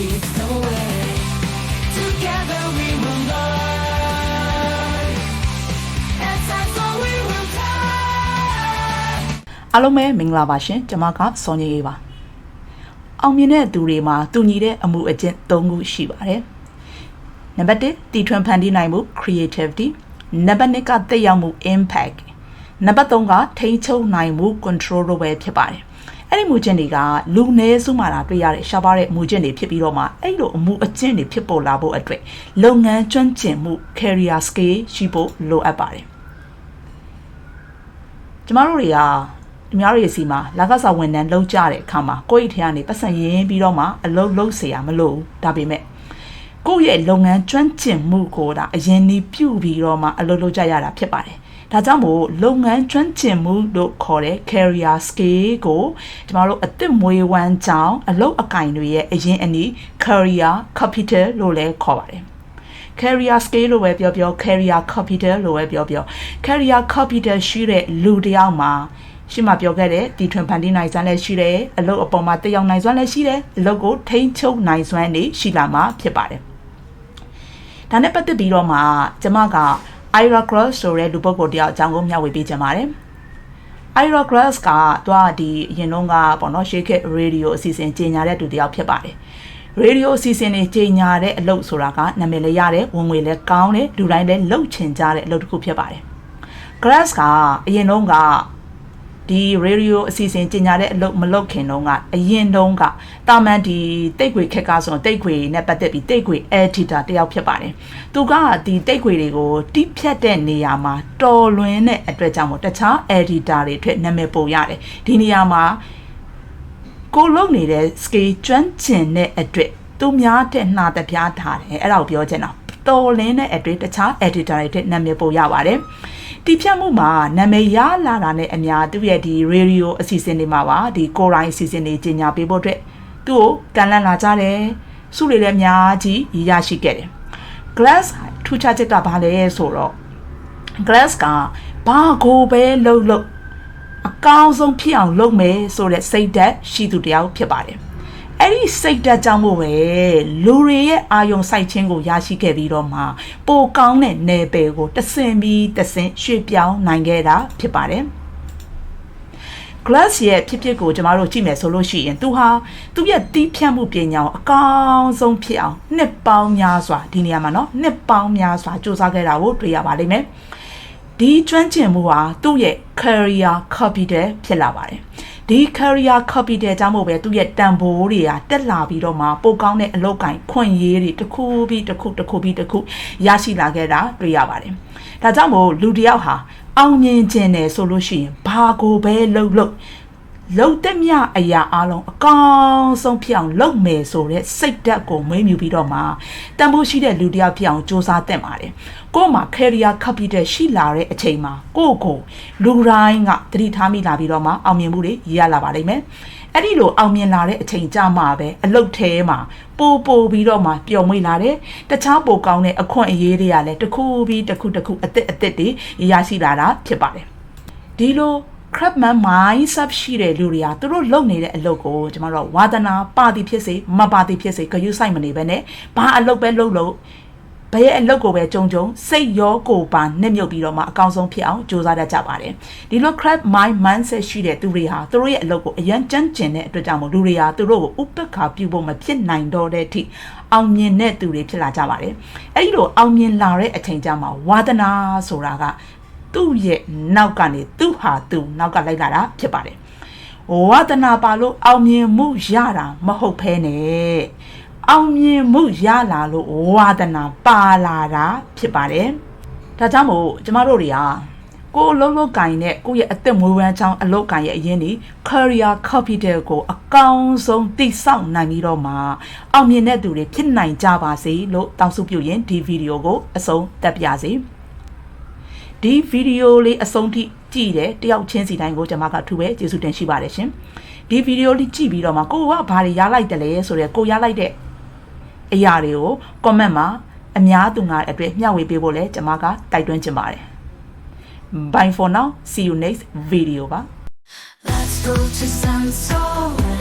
be no way. Together we will learn. And time so we will turn. အားလုံးပဲမင်္ဂလာပါရှင်ကျွန်မကစောညရေးပါအောင်မြင်တဲ့သူတွေမှာတူညီတဲ့အမှုအကျင့်၃ခုရှိပါတယ်နံပါတ်1တီထွင်ဖန်တီးနိုင်မှု creativity နံပါတ်2ကသက်ရောက်မှု impact နံပါတ်3ကထိန်းချုပ်နိုင်မှု control လို့ပဲဖြစ်ပါတယ် အဲ့ဒီမူကျင့်တွေကလူနည်းစုမှတာတွေ့ရတဲ့ရှားပါတဲ့မူကျင့်တွေဖြစ်ပြီးတော့မှအဲ့လိုအမှုအကျင့်တွေဖြစ်ပေါ်လာဖို့အတွက်လုပ်ငန်းကျွမ်းကျင်မှု career skill ရှိဖို့လိုအပ်ပါတယ် ကျမတို့တွေကအများတွေစီမှာလာကစားဝန်ထမ်းလုပ်ကြတဲ့အခါမှာကိုယ့်ရဲ့ထဲကနေပတ်စံရင်းပြီးတော့မှအလုပ်လုပ်เสียမလို့ဒါပေမဲ့ကိုယ့်ရဲ့လုပ်ငန်းကျွမ်းကျင်မှုကိုဒါအရင်နီးပြုတ်ပြီးတော့မှအလုပ်လုပ်ကြရတာဖြစ်ပါတယ်။ ဒါကြောင့်မို့လုပ်ငန်းကျွမ်းကျင်မှုလို့ခေါ်တဲ့ career skill ကိုကျမတို့အသစ်မွေးဝမ်းကြောင်းအလုပ်အကင်တွေရဲ့အရင်အနည်း career capital လို့လည်းခေါ်ပါတယ်။ career skill လို့ပဲပြောပြော career capital လို့ပဲပြောပြော career capital ရှိတဲ့လူတစ်ယောက်မှာရှိမှပြောခဲ့တဲ့တီထွင်ဖန်တီးနိုင်စွမ်းလည်းရှိတယ်အလုပ်အပေါ်မှာတက်ရောက်နိုင်စွမ်းလည်းရှိတယ်အလုပ်ကိုထိန်းချုပ်နိုင်စွမ်းနေရှိလာမှာဖြစ်ပါတယ်ဒါနဲ့ပတ်သက်ပြီးတော့မှကျမက Ira Cross ဆိုတဲ့လူပုဂ္ဂိုလ်တယောက်အကြောင်းကိုမျှဝေပေးချင်ပါတယ် Ira Glass ကသူကဒီအရင်တော့ကပေါ့နော် Shake It Radio အစီအစဉ်ကြီးညာတဲ့သူတစ်ယောက်ဖြစ်ပါတယ်။ Radio အစီအစဉ်တွေကြီးညာတဲ့အလုပ်ဆိုတာကနာမည်လည်းရတယ်ဝင်ငွေလည်းကောင်းတယ်လူတိုင်းလည်းလှုပ်ချင်ကြတဲ့အလုပ်တစ်ခုဖြစ်ပါတယ်။ Glass ကအရင်တော့က ဒီ radio အစီအစဉ်ကြီးညာတဲ့အလုပ်မလုပ်ခင်တော့ကအရင်တုန်းကတာမန်ဒီတိတ်ခွေခက်ကဆိုတိတ်ခွေနဲ့ပတ်သက်ပြီးတိတ်ခွေ editor တယောက်ဖြစ်ပါတယ်။သူကဒီတိတ်ခွေတွေကိုတိဖြတ်တဲ့နေရာမှာတော်လွင်တဲ့အတွက်ကြောင့်မို့တခြား editor တွေအတွက်နာမည်ပုံရတယ်။ဒီနေရာမှာကိုလုပ်နေတဲ့ scale ကျွမ်းကျင်တဲ့အတွက်သူများတဲ့နှာတပြားထားတယ်အဲ့ဒါကိုပြောချင်တာတော်လင်းတဲ့အတွက်တခြား editor တွေအတွက်နာမည်ပုံရပါတယ်။ ဒီဖြတ်မှုမှာနာမည်ရလာတာနဲ့အများသူ့ရဲ့ဒီ radio အစီအစဉ်တွေမှာပါဒီကိုရိုင်းအစီအစဉ်တွေကြီးညာပေးဖို့အတွက်သူ့ကိုကန်လန့်လာကြတယ်။စုတွေလည်းအများကြီးရရှိခဲ့တယ်။ glass ထူးခြားချက်ကဘာလဲဆိုတော့ glass ကဘာကိုပဲလှုပ်လှုပ်အကောင်းဆုံးဖြစ်အောင်လုပ်မယ်ဆိုတဲ့စိတ်ဓာတ်ရှိသူတယောက်ဖြစ်ပါတယ်။ အဲ့ဒီစိတ်ဓာတ်ကြောင့်မို့ပဲလူတွေရဲ့အာယုံစိုက်ခြင်းကိုရရှိခဲ့ပြီးတော့မှပိုကောင်းတဲ့နယ်ပယ်ကိုတဆင်ပြီးတဆင်ရွှေ့ပြောင်းနိုင်ခဲ့တာဖြစ်ပါတယ်။ glass ရဲ့ဖြစ်ဖြစ်ကိုကျမတို့ကြည့်မယ်ဆိုလို့ရှိရင်သူဟာသူ့ရဲ့တီးဖြတ်မှုပညာကိုအကောင်းဆုံးဖြစ်အောင်နှစ်ပေါင်းများစွာဒီနေရာမှာเนาะနှစ်ပေါင်းများစွာစူးစမ်းခဲ့တာကိုတွေ့ရပါလိမ့်မယ်ဒီကျွမ်းကျင်မှုဟာသူ့ရဲ့ career capital ဖြစ်လာပါတယ် ဒီ career capital ကြောင့်မို့ပဲသူ့ရဲ့တန်ဖိုးတွေကတက်လာပြီးတော့မှပိုကောင်းတဲ့အလုပ်ကိုင်ခွင့်ရေးတွေတစ်ခုပြီးတစ်ခုတစ်ခုပြီးတစ်ခုရရှိလာခဲ့တာတွေ့ရပါတယ်ဒါကြောင့်မို့လူတစ်ယောက်ဟာအောင်မြင်ခြင်းတယ်ဆိုလို့ရှိရင်ဘာကိုပဲလှုပ်လှုပ် လှုပ်တဲ့မြအရာအလုံးအကောင်းဆုံးဖြစ်အောင်လုပ်မယ်ဆိုတဲ့စိတ်ဓာတ်ကိုမွေးမြူပြီးတော့မှတန်ဖိုးရှိတဲ့လူတစ်ယောက်ဖြစ်အောင်စူးစမ်းသင့်ပါတယ်ကို့မှာ career capital ရှိလာတဲ့အချိန်မှာကိုယ့်ကိုလူတိုင်းကသတိထားမိလာပြီးတော့မှအောင်မြင်မှုတွေရလာပါလိမ့်မယ်အဲ့ဒီလိုအောင်မြင်လာတဲ့အချိန်ကြမှာပဲအလုတ်ထဲမှာပိုပိုပြီးတော့မှပျော်မွေ့လာတယ်တခြားပိုကောင်းတဲ့အခွင့်အရေးတွေကလည်းတစ်ခုပြီးတစ်ခုတစ်ခုအသစ်အသစ်တွေရရှိလာတာဖြစ်ပါတယ်ဒီလို crabman mindset ရှိတဲ့လူတွေကသူတို့လုပ်နေတဲ့အလုပ်ကိုကျမတို့ဝါသနာပါတိဖြစ်စေမပါတိဖြစ်စေဂရုစိုက်မနေဘဲနဲ့ဘာအလုပ်ပဲလုပ်လို့ဘယ်အလုပ်ကိုပဲကြုံကြုံစိတ်ရောကိုယ်ပါနှစ်မြုပ်ပြီးတော့မှအကောင်းဆုံးဖြစ်အောင်ကြိုးစားတတ်ကြပါတယ်ဒီလို crab mind mindset ရှိတဲ့သူတွေဟာသူတို့ရဲ့အလုပ်ကိုအရန်ကြမ်းကျင်တဲ့အတွက်ကြောင့်မို့လူတွေဟာသူတို့ကိုဥပက္ခပြုဖို့မဖြစ်နိုင်တော့တဲ့အထိအောင်မြင်တဲ့သူတွေဖြစ်လာကြပါတယ်အဲ့ဒီလိုအောင်မြင်လာတဲ့အချိန်ကြမှာဝါသနာဆိုတာက သူ့ရဲ့နောက်ကနေသူ့ဟာသူ့နောက်ကလိုက်လာတာဖြစ်ပါတယ်ဝါသနာပါလို့အောင်မြင်မှုရတာမဟုတ်ဖဲနဲ့အောင်မြင်မှုရလာလို့ဝါသနာပါလာတာဖြစ်ပါတယ်ဒါကြောင့်မို့ကျမတို့တွေကကိုယ်လုံးလုံးကင်နဲ့ကိုယ့်ရဲ့အသက်မွေးဝမ်းချောင်းအလုပ်ကင်ရဲ့အရင်ဒီ career capital ကိုအကောင်းဆုံးတိစောက်နိုင်ပြီးတော့မှအောင်မြင်တဲ့သူတွေဖြစ်နိုင်ကြပါစေလို့တောင်းဆိုပြုရင်ဒီဗီဒီယိုကိုအဆုံးသတ်ပြစေ ဒီဗီဒီယိုလေးအဆုံးထိကြည့်တယ်တယောက်ချင်းစီတိုင်းကိုကျွန်မကထူပဲကျေးဇူးတင်ရှိပါတယ်ရှင်ဒီဗီဒီယိုလေးကြည့်ပြီးတော့မှကိုကဘာတွေရလိုက်တယ်လဲဆိုတော့ကိုရလိုက်တဲ့အရာတွေကို comment မှာအများသူငါအတွက်မျှဝေပေးဖို့လဲကျွန်မကတိုက်တွန်းချင်ပါတယ် Bye for now see you next video ပါ Let's go to Santorin.